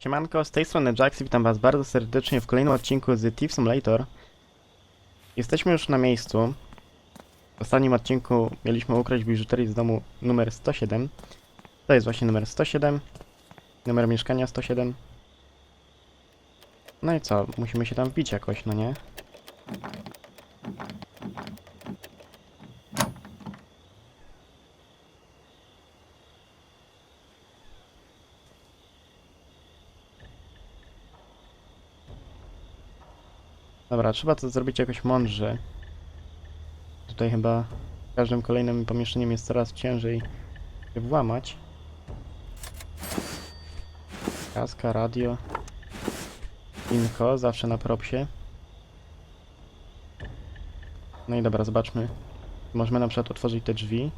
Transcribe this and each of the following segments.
Siemanko, z tej strony Jax, witam was bardzo serdecznie w kolejnym odcinku z Thief Simulator. Jesteśmy już na miejscu. W ostatnim odcinku mieliśmy ukraść biżuterię z domu numer 107. To jest właśnie numer 107. Numer mieszkania 107. No i co, musimy się tam wbić jakoś, no nie? Dobra, trzeba to zrobić jakoś mądrze. Tutaj chyba każdym kolejnym pomieszczeniem jest coraz ciężej się włamać. Kaska, radio. Info, zawsze na propsie. No i dobra, zobaczmy. Możemy na przykład otworzyć te drzwi.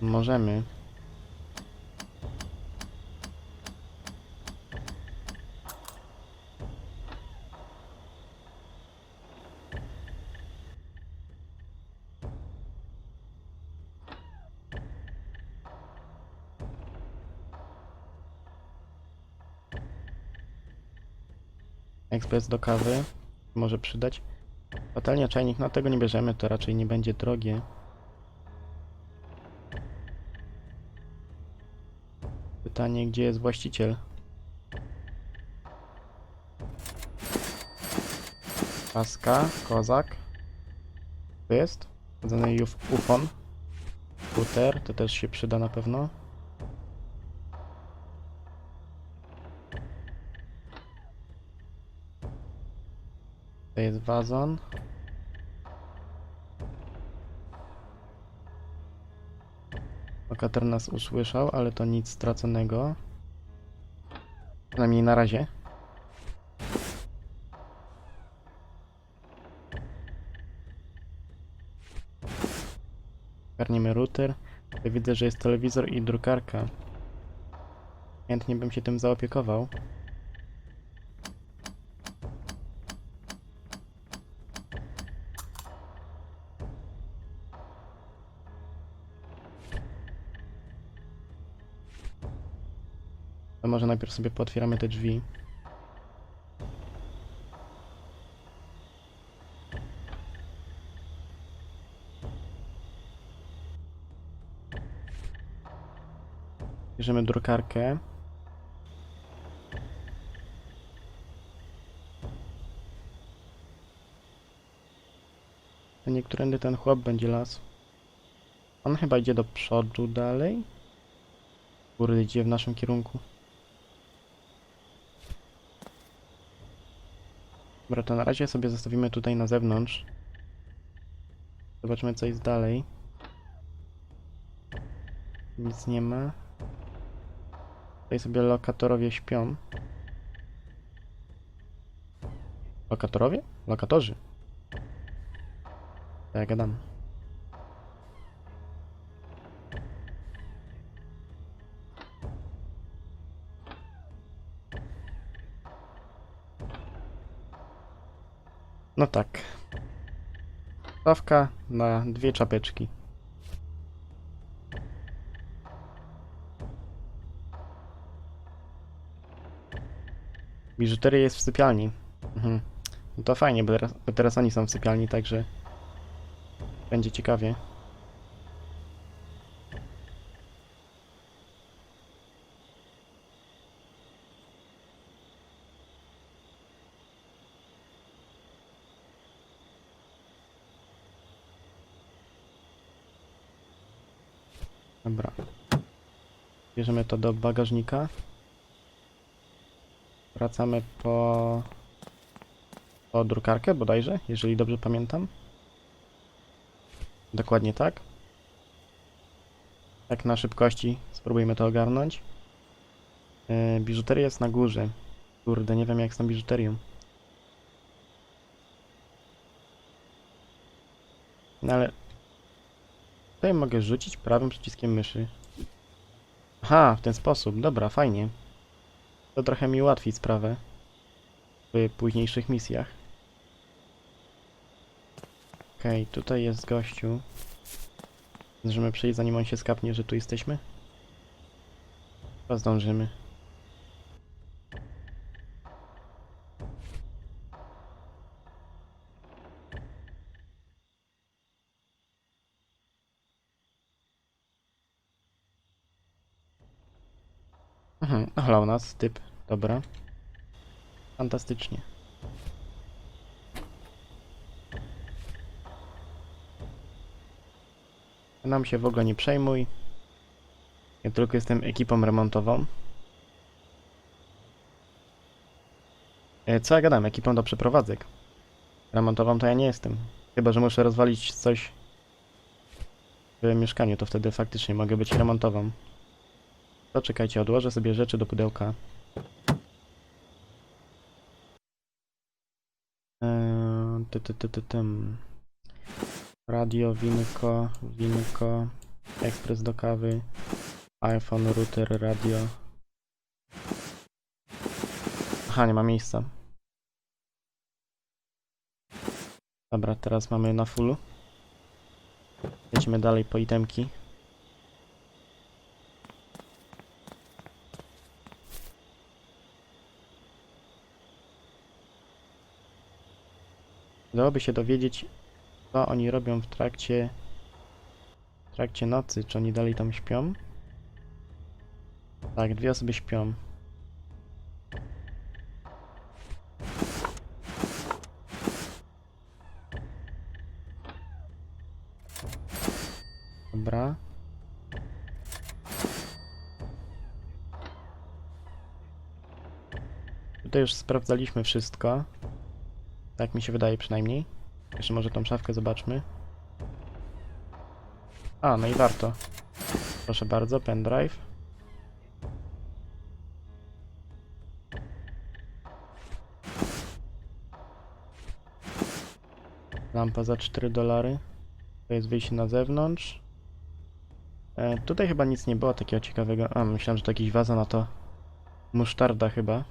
Możemy. Ekspres do kawy. Może przydać. Patelnia, czajnik, no tego nie bierzemy, to raczej nie będzie drogie. Pytanie, gdzie jest właściciel? Paska, kozak. To jest? Uf ufon. Router, to też się przyda na pewno. To jest wazon. Lokator nas usłyszał, ale to nic straconego. Przynajmniej na razie. Garniemy router. Tutaj widzę, że jest telewizor i drukarka. Chętnie bym się tym zaopiekował. Najpierw sobie pootwieramy te drzwi. Bierzemy drukarkę. To nie którędy ten chłop będzie las. On chyba idzie do przodu dalej. Kurde, idzie w naszym kierunku. Dobra, to na razie sobie zostawimy tutaj na zewnątrz. Zobaczymy co jest dalej. Nic nie ma. Tutaj sobie lokatorowie śpią. Lokatorowie? Lokatorzy. To ja gadam. No tak. Stawka na dwie czapeczki. Biżuteria jest w sypialni. Mhm. No to fajnie, bo teraz, bo teraz oni są w sypialni, także będzie ciekawie. Dobra. Bierzemy to do bagażnika. Wracamy po... po drukarkę bodajże, jeżeli dobrze pamiętam. Dokładnie tak. Tak na szybkości spróbujmy to ogarnąć. Yy, biżuteria jest na górze. Kurde, nie wiem jak z tą biżuterią. No ale... Tutaj mogę rzucić prawym przyciskiem myszy. Aha, w ten sposób. Dobra, fajnie. To trochę mi ułatwi sprawę. W późniejszych misjach. Okej, tutaj jest gościu. Zdążymy przejść zanim on się skapnie, że tu jesteśmy? Chyba zdążymy. Ochlał nas, typ. Dobra. Fantastycznie. Nam się w ogóle nie przejmuj. Ja tylko jestem ekipą remontową. E, Co ja gadam? Ekipą do przeprowadzek. Remontową to ja nie jestem. Chyba, że muszę rozwalić coś w mieszkaniu, to wtedy faktycznie mogę być remontową. To czekajcie, odłożę sobie rzeczy do pudełka. Eee, ty, ty, ty, ty. Radio, winko, winko, ekspres do kawy, iPhone, router, radio. Aha, nie ma miejsca. Dobra, teraz mamy na fullu. Lecimy dalej po itemki. Dałoby się dowiedzieć, co oni robią w trakcie w trakcie nocy, czy oni dalej tam śpią? Tak, dwie osoby śpią. Dobra. Tutaj już sprawdzaliśmy wszystko. Tak mi się wydaje przynajmniej. Jeszcze może tą szafkę zobaczmy. A, no i warto. Proszę bardzo, pendrive. Lampa za 4 dolary. To jest wyjście na zewnątrz. E, tutaj chyba nic nie było takiego ciekawego. A, myślałem, że to jakiś waza na to. Musztarda chyba.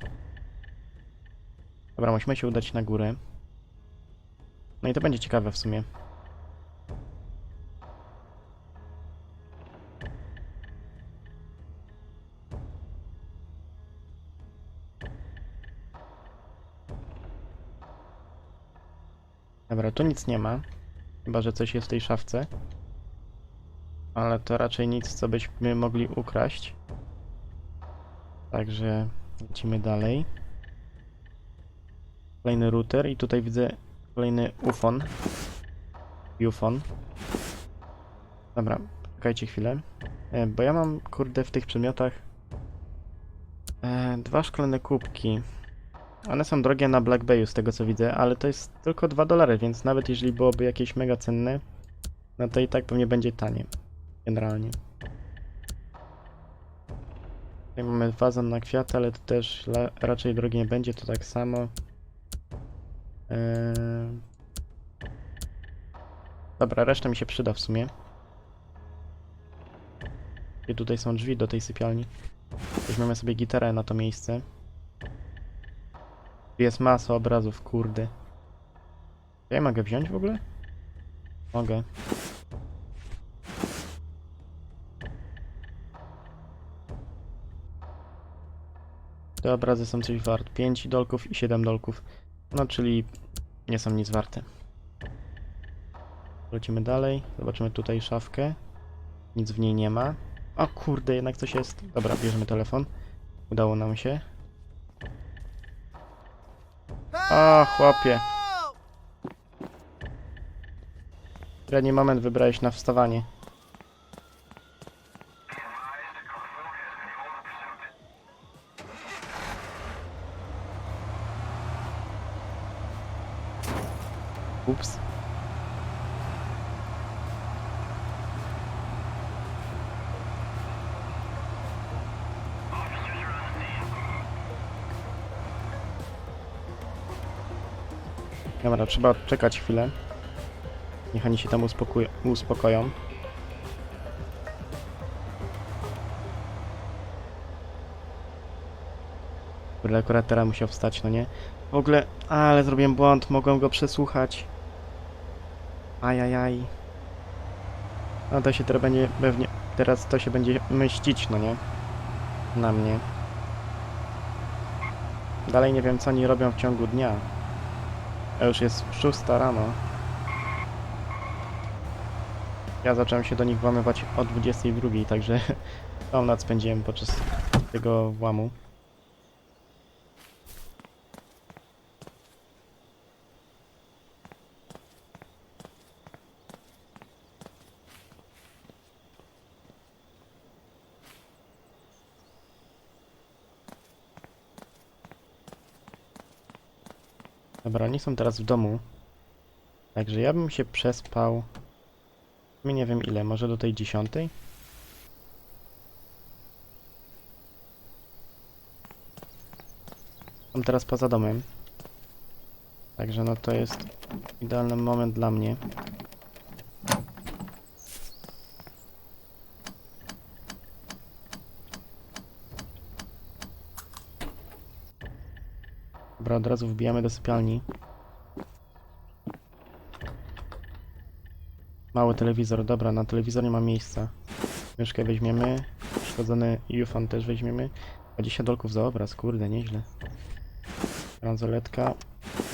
Dobra, musimy się udać na górę. No i to będzie ciekawe w sumie. Dobra, tu nic nie ma. Chyba, że coś jest w tej szafce. Ale to raczej nic, co byśmy mogli ukraść. Także lecimy dalej. Kolejny router i tutaj widzę kolejny ufon. Ufon. Dobra, czekajcie chwilę. E, bo ja mam, kurde, w tych przedmiotach e, dwa szklane kubki. One są drogie na Black Bayu z tego co widzę, ale to jest tylko 2 dolary, więc nawet jeżeli byłoby jakieś mega cenne, no to i tak pewnie będzie tanie. Generalnie. Tutaj mamy wazon na kwiaty, ale to też raczej drogie nie będzie, to tak samo. Eee... Dobra, reszta mi się przyda w sumie. I tutaj są drzwi do tej sypialni. Weźmiemy sobie gitarę na to miejsce. Tu Jest masa obrazów, kurde. Ja mogę wziąć w ogóle? Mogę. Te obrazy są coś warte. 5 dolków i 7 dolków. No, czyli nie są nic warte. Lecimy dalej. Zobaczymy tutaj szafkę. Nic w niej nie ma. O kurde, jednak coś jest. Dobra, bierzemy telefon. Udało nam się. O, chłopie. Średni moment wybrałeś na wstawanie. Ups. Dobra, trzeba czekać chwilę. Niech oni się tam uspokój- uspokoją. Kurde, akurat teraz musiał wstać, no nie? W ogóle, ale zrobiłem błąd, mogłem go przesłuchać. Ajajaj. No to się teraz będzie pewnie, teraz to się będzie mścić, no nie? Na mnie. Dalej nie wiem, co oni robią w ciągu dnia. A już jest 6 rano. Ja zacząłem się do nich włamywać o 22, także noc spędziłem podczas tego włamu. Dobra, oni są teraz w domu. Także ja bym się przespał. Nie wiem ile, może do tej dziesiątej? Są teraz poza domem. Także no to jest idealny moment dla mnie. Od razu wbijamy do sypialni. Mały telewizor, dobra, na telewizor nie ma miejsca. Myszkę weźmiemy, szkodzony UFAN też weźmiemy. 20 dolków za obraz, kurde, nieźle. Bransoletka.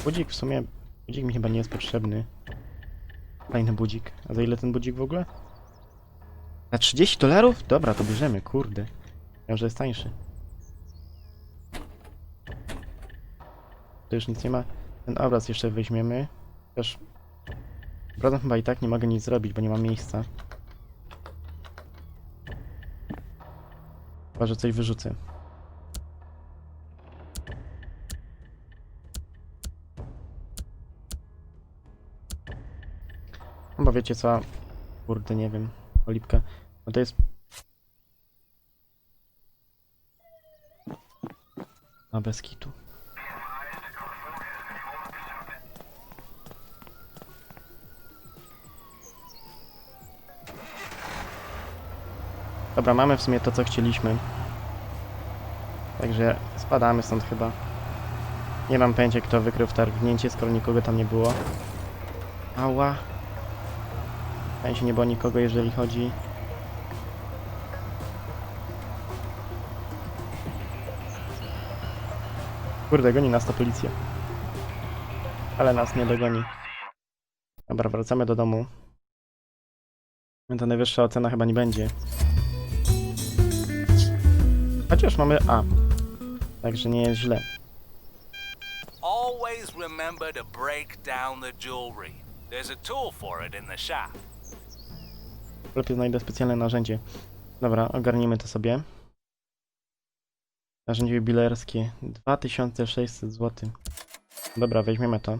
Budzik w sumie, budzik mi chyba nie jest potrzebny. Fajny budzik. A za ile ten budzik w ogóle? Na 30 dolarów? Dobra, to bierzemy, kurde. Wiem, że jest tańszy. To już nic nie ma. Ten obraz jeszcze weźmiemy. Też Obrazem chyba i tak nie mogę nic zrobić, bo nie ma miejsca. Chyba, że coś wyrzucę. Bo wiecie co? Kurde, nie wiem. Olipka. No to jest... A bez kitu. Dobra, mamy w sumie to, co chcieliśmy. Także spadamy stąd chyba. Nie mam pojęcia, kto wykrył wtargnięcie, skoro nikogo tam nie było. Ała. W sensie nie było nikogo, jeżeli chodzi... Kurde, goni nas ta policja. Ale nas nie dogoni. Dobra, wracamy do domu. To najwyższa ocena chyba nie będzie. Chociaż mamy A. Także nie jest źle. Always remember to break down the jewelry. There's a tool for it in the shop. Lepiej znajdę specjalne narzędzie. Dobra, ogarnijmy to sobie. Narzędzie jubilerskie. 2600 zł. Dobra, weźmiemy to.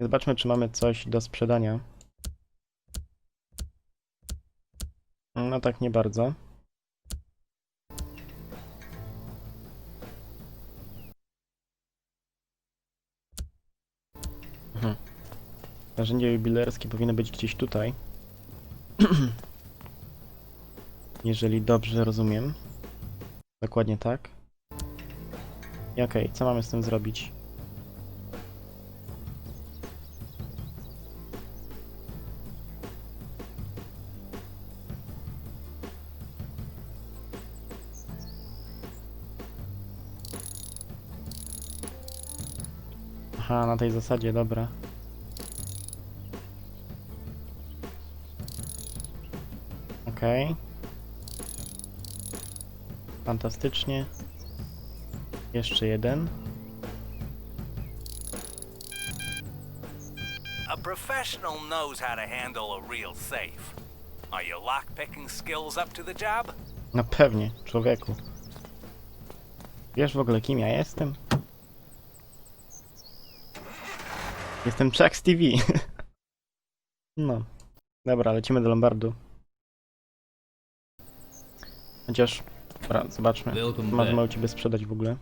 Zobaczmy, czy mamy coś do sprzedania. No tak, nie bardzo. Narzędzie jubilerskie powinno być gdzieś tutaj. Jeżeli dobrze rozumiem. Dokładnie tak. I okej, co mamy z tym zrobić? Aha, na tej zasadzie, dobra. Okej. Fantastycznie. Jeszcze jeden. A professional knows how to handle a real safe. Are your lockpicking skills up to the job? No pewnie, człowieku. Wiesz w ogóle kim ja jestem? Jestem Chuck TV. no. Dobra, lecimy do Lombardu. Chociaż... Dobra, zobaczmy. Back. ciebie sprzedać w ogóle.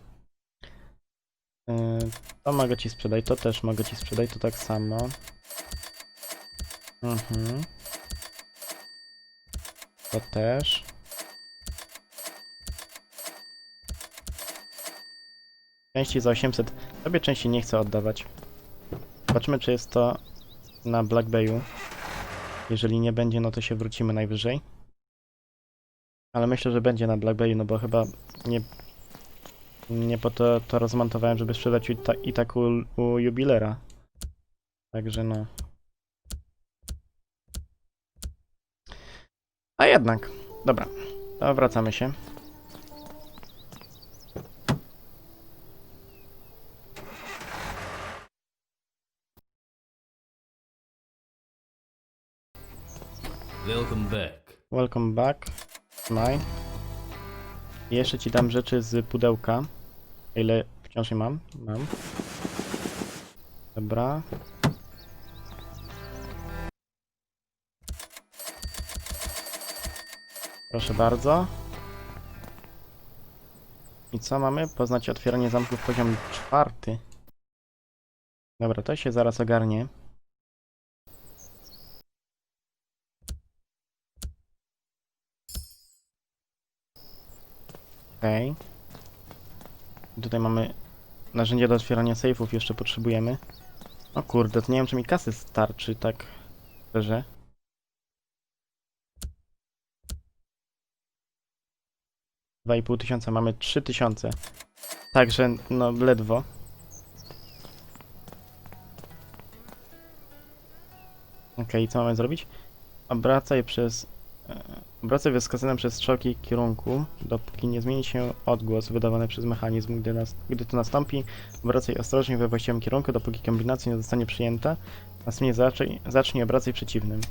Yy, to mogę ci sprzedać, to też mogę ci sprzedać, to tak samo. Mhm. To też. Części za 800. Tobie części nie chcę oddawać. Zobaczymy, czy jest to na Black Bayu. Jeżeli nie będzie, no to się wrócimy najwyżej. Ale myślę, że będzie na BlackBerry, no bo chyba nie, nie po to to rozmontowałem, żeby sprzedać i, ta, i tak u, u jubilera. Także no. A jednak, dobra, to wracamy się. Welcome back. Welcome back. Maj. I Jeszcze ci dam rzeczy z pudełka. Ile wciąż je mam? Mam. Dobra. Proszę bardzo. I co mamy? Poznać otwieranie zamków poziom czwarty. Dobra, to się zaraz ogarnie. Okej. Tutaj mamy narzędzie do otwierania sejfów, jeszcze potrzebujemy. O kurde, to nie wiem czy mi kasy starczy, tak szczerze. Dwa i pół tysiąca, mamy trzy tysiące. Także, no, ledwo. Okej, co mamy zrobić? Obracaj przez... e, Obracaj wskazanym przez strzałki kierunku, dopóki nie zmieni się odgłos wydawany przez mechanizm. Gdy, nas, gdy to nastąpi, obracaj ostrożnie we właściwym kierunku, dopóki kombinacja nie zostanie przyjęta. Następnie zacznij, zacznij obracaj przeciwnym.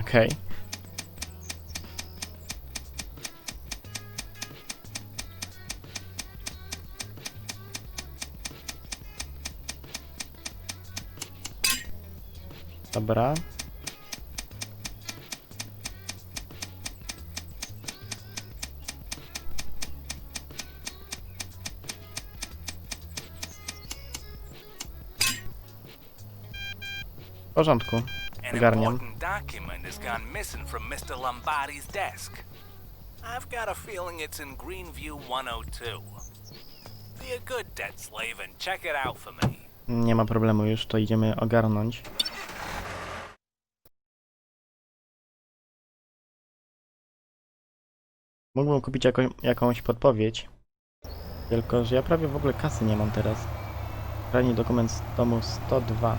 Okej. Dobra. W porządku. An Ogarniam. important document has gone missing from Mr. Lombardi's desk. I've got a feeling it's in Greenview 102. Be a good debt slave and check it out for me. Nie ma problemu już, to idziemy ogarnąć. Mógłbym kupić jako, jakąś podpowiedź, tylko że ja prawie w ogóle kasy nie mam teraz. Krajni dokument z tomu 102.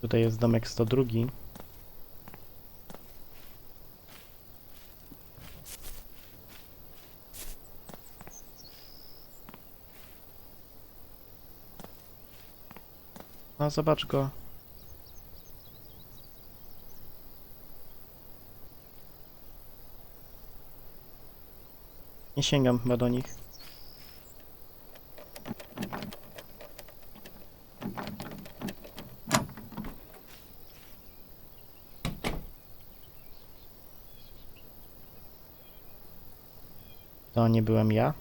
Tutaj jest domek 102. No zobacz go. Nie sięgam chyba do nich. To nie byłem ja.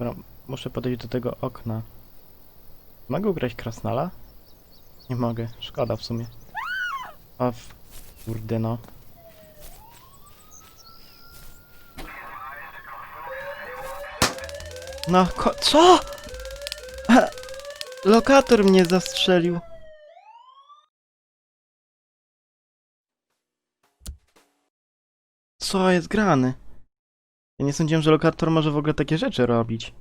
Dobra, muszę podejść do tego okna. Mogę ugrać krasnala? Nie mogę, szkoda w sumie. O, w... kurde no. No, ko- co? Lokator mnie zastrzelił. Co jest grane? Ja nie sądziłem, że lokator może w ogóle takie rzeczy robić.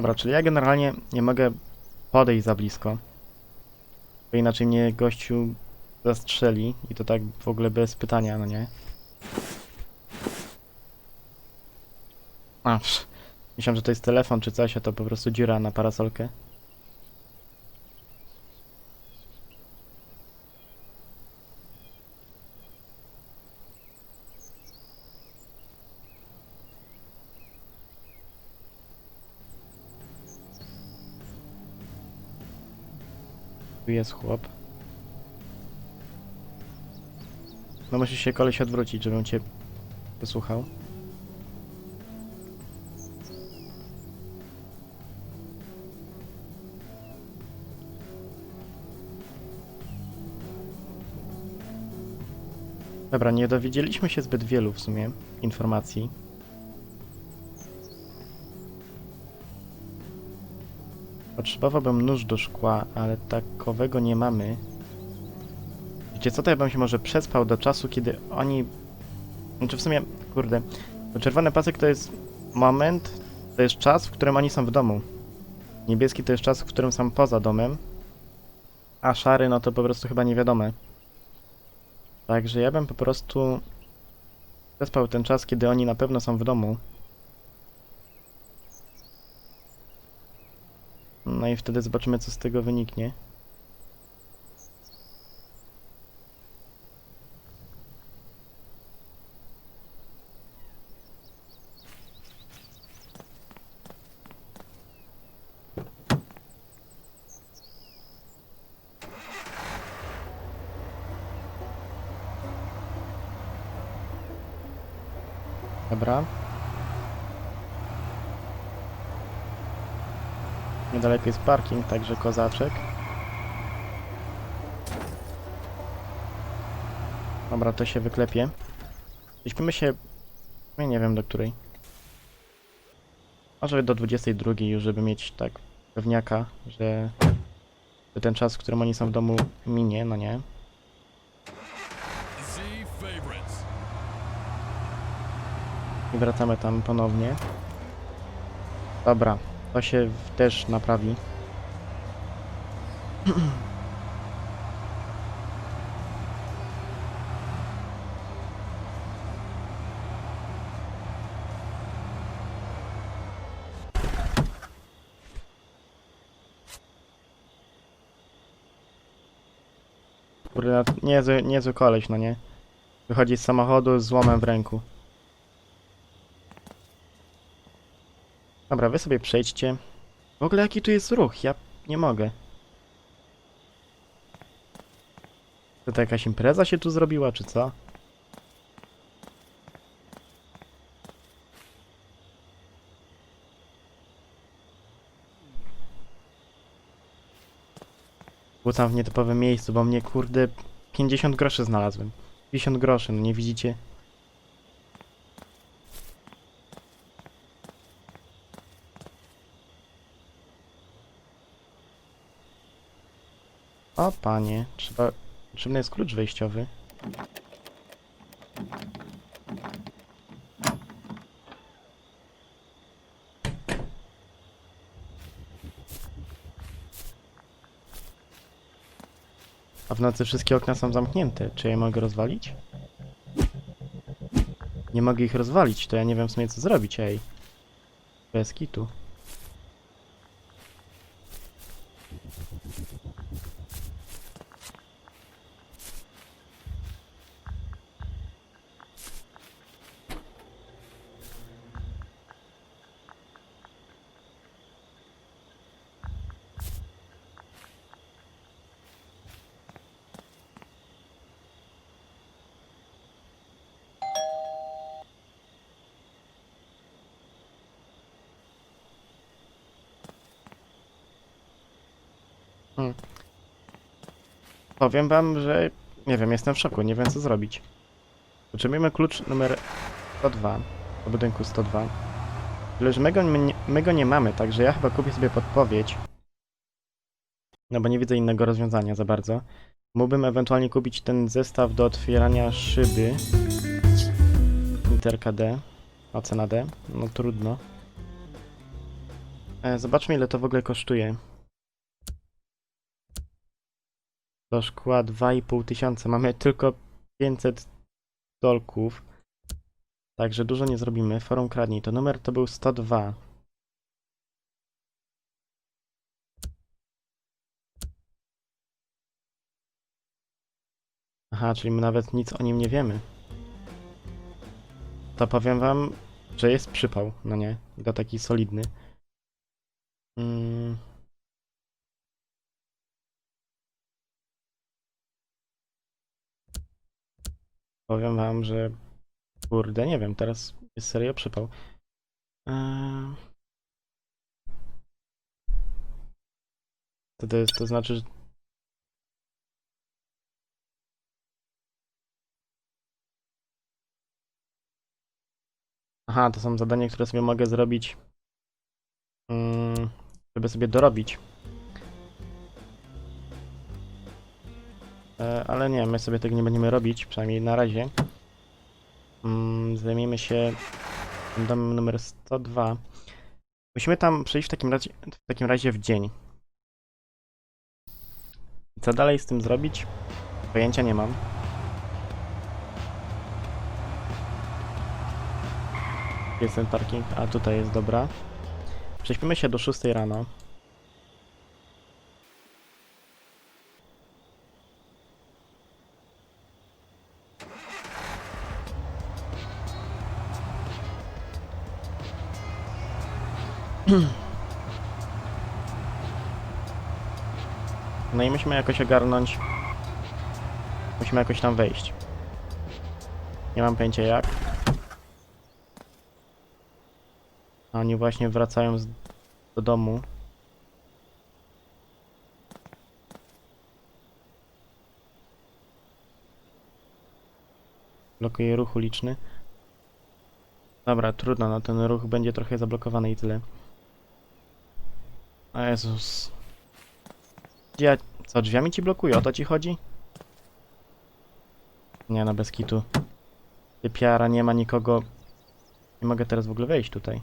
Dobra, czyli ja generalnie nie mogę podejść za blisko. Bo inaczej mnie gościu zastrzeli i to tak w ogóle bez pytania, no nie? A. Myślałem, że to jest telefon czy coś, a to po prostu dziura na parasolkę. jest chłop. No musisz się koleś odwrócić, żebym cię wysłuchał. Dobra, nie dowiedzieliśmy się zbyt wielu w sumie informacji Potrzebowałbym nóż do szkła, ale takowego nie mamy. Wiecie co, to ja bym się może przespał do czasu, kiedy oni... Znaczy w sumie, kurde, czerwony pasek to jest moment, to jest czas, w którym oni są w domu. Niebieski to jest czas, w którym są poza domem. A szary, no to po prostu chyba nie wiadome. Także ja bym po prostu przespał ten czas, kiedy oni na pewno są w domu. No i wtedy zobaczymy, co z tego wyniknie. Dobra. Niedaleko jest parking, także kozaczek. Dobra, to się wyklepie. Śpimy się... Ja nie wiem do której. Może do 22 już, żeby mieć tak pewniaka, że że ten czas, w którym oni są w domu minie, no nie. I wracamy tam ponownie. Dobra, to się też naprawi. Kurde, niezły, niezły koleś, no nie? Wychodzi z samochodu z złomem w ręku. Dobra, wy sobie przejdźcie. W ogóle jaki tu jest ruch? Ja nie mogę. To, to jakaś impreza się tu zrobiła, czy co? Wrócam w nietypowym miejscu, bo mnie kurde 50 groszy znalazłem. 50 groszy, no nie widzicie? O panie, trzeba... Potrzebny jest klucz wejściowy. A w nocy wszystkie okna są zamknięte. Czy ja je mogę rozwalić? Nie mogę ich rozwalić, to ja nie wiem w sumie co zrobić, ej. Bez kitu. Powiem wam, że nie wiem, jestem w szoku, nie wiem co zrobić. Potrzebujemy klucz numer 102 do budynku 102. Tyle, że my go, nie- my go nie mamy, także ja chyba kupię sobie podpowiedź. No bo nie widzę innego rozwiązania za bardzo. Mógłbym ewentualnie kupić ten zestaw do otwierania szyby. Literka D. Ocena D. No trudno. E, zobaczmy ile to w ogóle kosztuje. Do szkła 2,5 tysiąca. Mamy tylko 500 dolków. Także dużo nie zrobimy. Forum kradnij. To numer to był 102. Aha, czyli my nawet nic o nim nie wiemy. To powiem wam, że jest przypał, no nie? To taki solidny. Mm. Powiem wam, że kurde, nie wiem, teraz jest serio przypał. Eee... To, to, jest, to znaczy, że Aha, to są zadania, które sobie mogę zrobić, mm, żeby sobie dorobić. Ale nie, my sobie tego nie będziemy robić, przynajmniej na razie. Mm, zajmiemy się domem numer 102. Musimy tam przyjść w takim razie w, takim razie w dzień. Co dalej z tym zrobić? Pojęcia nie mam. Jest ten parking, a tutaj jest dobra. Prześpimy się do 6 rano. No i musimy jakoś ogarnąć. Musimy jakoś tam wejść. Nie mam pojęcia jak. A oni właśnie wracają z, do domu. Blokuje ruch uliczny. Dobra, trudno, no ten ruch będzie trochę zablokowany i tyle. O Jezus. Ja, co, drzwiami ci blokuje? O to ci chodzi? Nie no, bez kitu. Typiara, nie ma nikogo. Nie mogę teraz w ogóle wejść tutaj.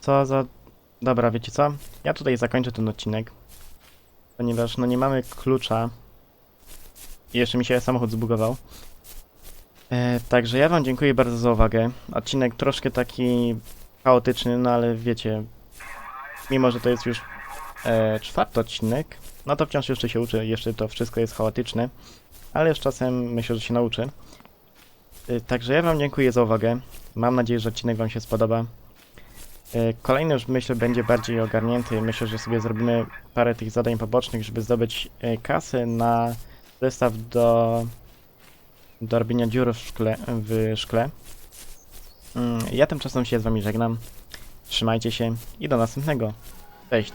Co za... Dobra, wiecie co? Ja tutaj zakończę ten odcinek. Ponieważ no nie mamy klucza. Jeszcze mi się samochód zbugował. E, także ja wam dziękuję bardzo za uwagę. Odcinek troszkę taki chaotyczny, no ale wiecie, mimo że to jest już e, czwarty odcinek, no to wciąż jeszcze się uczę, jeszcze to wszystko jest chaotyczne, ale z czasem myślę, że się nauczy. E, także ja wam dziękuję za uwagę. Mam nadzieję, że odcinek wam się spodoba. E, Kolejny już myślę będzie bardziej ogarnięty. Myślę, że sobie zrobimy parę tych zadań pobocznych, żeby zdobyć e, kasę na zestaw do, do robienia dziur w szkle. W szkle. Mm, Ja tymczasem się z wami żegnam. Trzymajcie się i do następnego. Cześć.